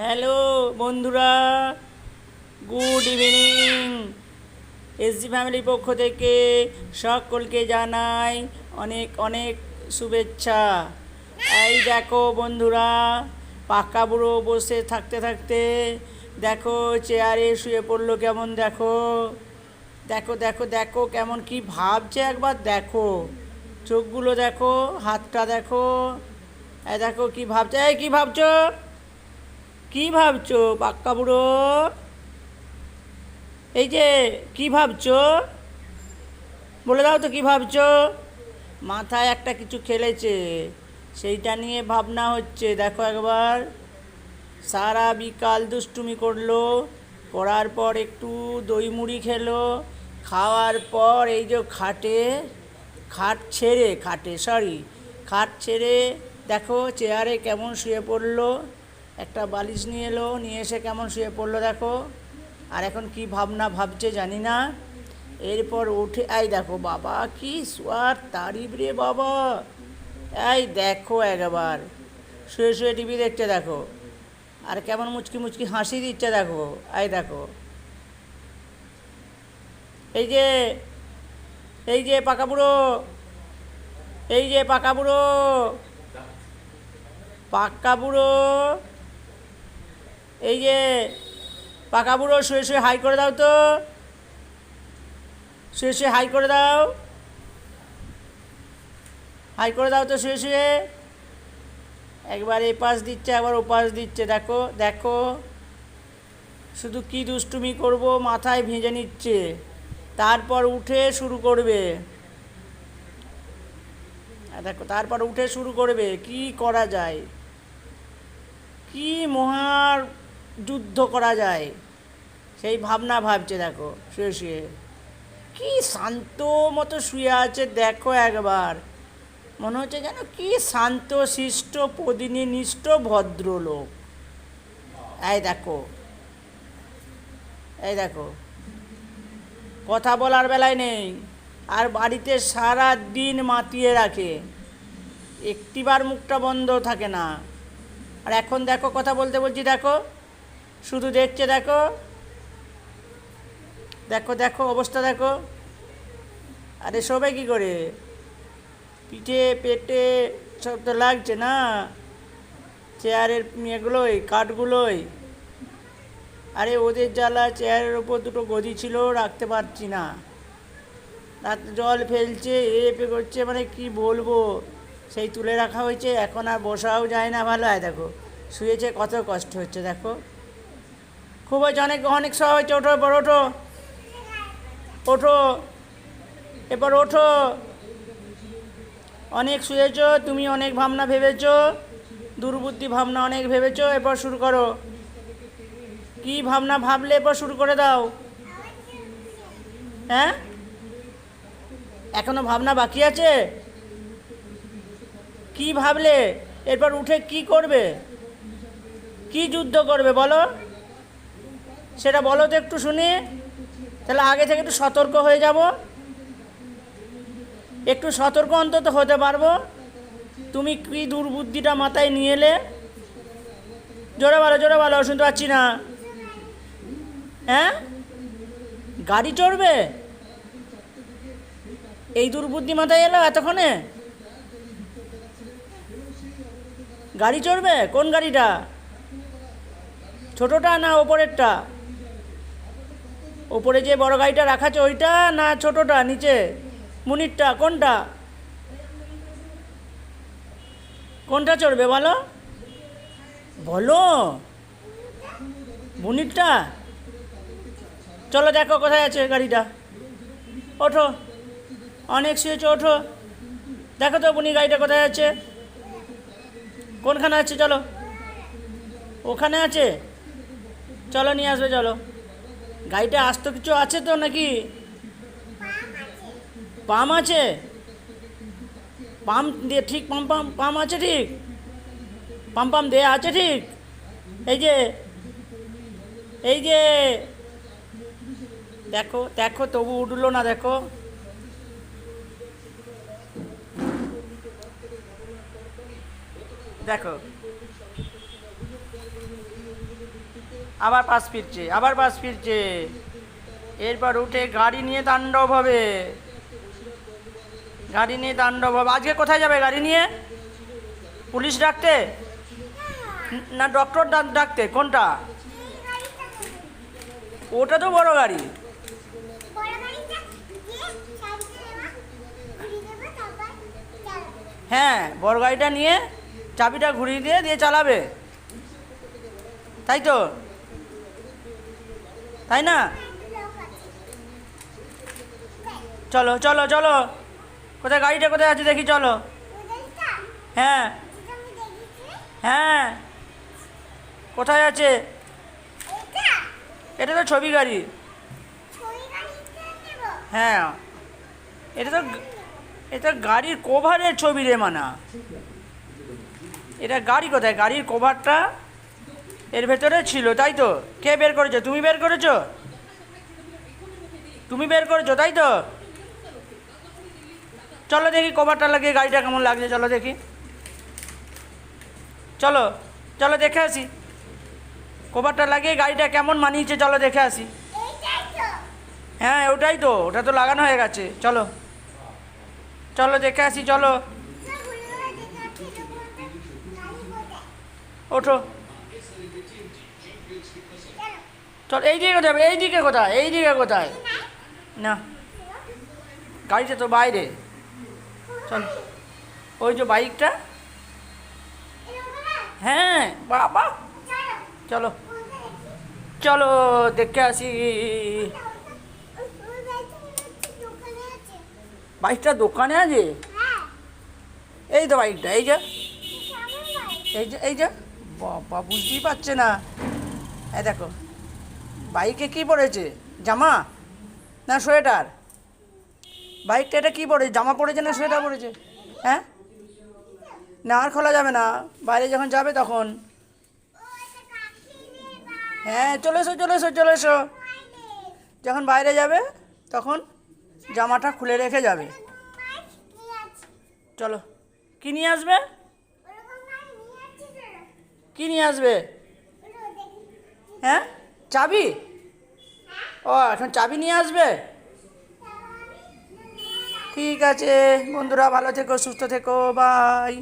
Hello বন্ধুরা, good evening. SG ফ্যামিলির পক্ষ থেকে সকলকে জানাই অনেক অনেক শুভেচ্ছা। এই দেখো বন্ধুরা পাক্কা বুড়ো বসে থাকতে থাকতে দেখো চেয়ারে শুয়ে পড়ল কেমন দেখো? দেখো দেখো দেখো কেমন কি ভাবছে একবার দেখো। চোখগুলো দেখো, হাতটা দেখো। দেখো কি ভাবছে, এই কী ভাবছ? কি ভাবছ, পাক্কা বুড়ো? এই যে, কি ভাবছ? বলে দাও তো কি ভাবছ? মাথায় একটা কিছু খেলেছে, সেইটা নিয়ে ভাবনা হচ্ছে, দেখো একবার। সারা বিকাল দুষ্টুমি করল, করার পর একটু দই মুড়ি খেলো, খাওয়ার পর এই যে খাটে, খাট ছেড়ে, খাটে সরি খাট ছেড়ে দেখো চেয়ারে কেমন শুয়ে পড়ল। একটা বালিশ নিয়ে এলো, নিয়ে এসে কেমন শুয়ে পড়ল দেখো। আর এখন কি ভাবনা ভাবছে জানি না। এরপর উঠে, এই দেখো বাবা, কি সোয়ার তারিফ রে বাবা। এই দেখো একবার। শুয়ে শুয়ে টিভি দেখতে দেখো। আর কেমন মুচকি মুচকি হাসি দিচ্ছে দেখো। এই দেখো। এই যে এই যে পাকা বুড়ো। এই যে পাকা বুড়ো। পাক্কা বুড়ো। এই যে পাকা বুড়ো শুয়ে শুয়ে হাই করে দাও তো। শুয়ে শুয়ে হাই করে দাও। হাই করে দাও তো শুয়ে শুয়ে। একবার এ পাশ দিচ্ছে, একবার ও পাশ দিচ্ছে, দেখো দেখো। শুধু কি দুষ্টুমি করব, মাথায় ভেজে নিচ্ছে। তারপর উঠে শুরু করবে। দেখো, তারপর উঠে শুরু করবে। কি করা যায়? কি মহার যুদ্ধ করা যায়। সেই ভাবনা ভাবছে দেখো, শুয়ে শুয়ে। কি শান্ত মতো শুয়ে আছে দেখো একবার। মনে হচ্ছে যেন কি শান্ত, শিষ্ট, পদিনী, নিষ্ঠ, ভদ্রলোক। এই দেখো। এই দেখো। কথা বলার বেলায় নেই। আর বাড়িতে সারা দিন মাতিয়ে রাখে। একটিবার মুখটা বন্ধ থাকে না। আর এখন দেখো, কথা বলতে বলছি, দেখো। শুধু দেখছে, দেখো। দেখো দেখো, অবস্থা দেখো। আরে সবাই কি করে? পিঠে, পেটে সব তো লাগছে না। চেয়ারের ইয়েগুলোই কাঠগুলোই। আরে ওদের জ্বালা চেয়ারের ওপর দুটো গদি ছিল, রাখতে পারছি না। রাত জল ফেলছে এ পে করছে মানে কি বলব? সেই তুলে রাখা হয়েছে, এখন আর বসাও যায় না ভালো হয়। দেখো, শুয়েছে, কত কষ্ট হচ্ছে, দেখো। খুব হয়েছে অনেক অনেক সব হয়েছে। ওঠো, এবার ওঠো। ওঠো। এবার ওঠো। অনেক শুয়েছ, তুমি অনেক ভাবনা ভেবেছ। দুর্বুদ্ধি ভাবনা অনেক ভেবেছ, এরপর শুরু করো। কি ভাবনা ভাবলে এরপর শুরু করে দাও? হ্যাঁ? এখনও ভাবনা বাকি আছে? কি ভাবলে? এরপর উঠে কি করবে? কি যুদ্ধ করবে বলো? সেটা বলো তো একটু শুনি। তাহলে আগে থেকে একটু সতর্ক হয়ে যাব। একটু সতর্ক অন্তত হতে পারব। তুমি কি দুর্বুদ্ধিটা মাথায় নিয়ে এলে? জোরে বলো জোরে বলো, শুনতে পাচ্ছি না। হ্যাঁ? গাড়ি চড়বে? এই দুর্বুদ্ধি মাথায় এলো এতক্ষণে? গাড়ি চড়বে? কোন গাড়িটা? ছোটোটা না ওপরেরটা? ওপরে যে বড় গাড়িটা রাখা আছে ওইটা না ছোটোটা, নিচে? মুনিরটা, কোনটা? কোনটা চড়বে বলো? বলো। মুনিরটা? চলো দেখো কোথায় আছে গাড়িটা। ওঠো। অনেক শুয়েছে, ওঠো। দেখো তো বুনি গাড়িটা কোথায় আছে। কোনখানে আছে, চলো। ওখানে আছে? চলো নিয়ে আসবে, চলো। গাড়িটা আস্ত কিছু আছে তো নাকি? পাম আছে? পাম দিয়ে ঠিক পাম পাম পাম আছে ঠিক? পাম পাম দেয়া আছে ঠিক? এই যে এই যে, দেখো দেখো, তবু উঠল না, দেখো। দেখো আবার পাশ ফিরছে, আবার পাশ ফিরছে। এরপর উঠে গাড়ি নিয়ে তাণ্ডব হবে। গাড়ি নিয়ে তাণ্ডব হবে। আজকে কোথায় যাবে গাড়ি নিয়ে? পুলিশ ডাকতে? না, ডক্টর ডাক- ডাকতে। কোনটা? ওটা তো বড় গাড়ি। হ্যাঁ বড় গাড়িটা নিয়ে চাবিটা ঘুরিয়ে দিয়ে দিয়ে চালাবে। তাই তো? তাই না? চলো চলো চলো। কোথায় গাড়িটা কোথায় আছে দেখি, চলো। হ্যাঁ। হ্যাঁ। কোথায় আছে? এটা তো ছবি গাড়ি। হ্যাঁ। এটা তো এটা গাড়ির কভারের ছবি রে মানা। এটা গাড়ি কোথায়? গাড়ির কভারটা এর ভেতরে ছিল, তাই তো? কে বের করেছ? তুমি বের করেছ? তুমি বের করেছ, তাই তো? চলো দেখি কভারটা লাগিয়ে গাড়িটা কেমন লাগছে, চলো দেখি। চলো চলো দেখে আসি। কভারটা লাগিয়ে গাড়িটা কেমন মানিয়েছে, চলো দেখে আসি। হ্যাঁ ওটাই তো, ওটা তো লাগানো হয়ে গেছে, চলো। চলো দেখে আসি, চলো। ওঠো। চল এই দিকে কোথায়? এই দিকে কোথায়? এই দিকে কোথায়? না। গাড়িটা তো বাইরে। চল। ওই যে বাইকটা। হ্যাঁ বাবা। চলো। চলো দেখে আসি। বাইকটা দোকানে আছে? এই তো বাইকটা এই যে। এই যে এই যে। বাবা, বুঝতেই পারছে না। এই দেখো, বাইকে কি পড়েছে? জামা না সোয়েটার? বাইকটা এটা কী পড়েছে? জামা পড়েছে না সোয়েটার পড়েছে? হ্যাঁ? না, আর খোলা যাবে না। বাইরে যখন যাবে তখন। হ্যাঁ চলে এসো চলে এসো চলে এসো। যখন বাইরে যাবে তখন জামাটা খুলে রেখে যাবে। চলো, কি নিয়ে আসবে? কি নিয়ে আসবে? হ্যাঁ? চাবি? ও, এখন চাবি নিয়ে আসবে? ঠিক আছে, বন্ধুরা ভালো থেকো, সুস্থ থেকো বাই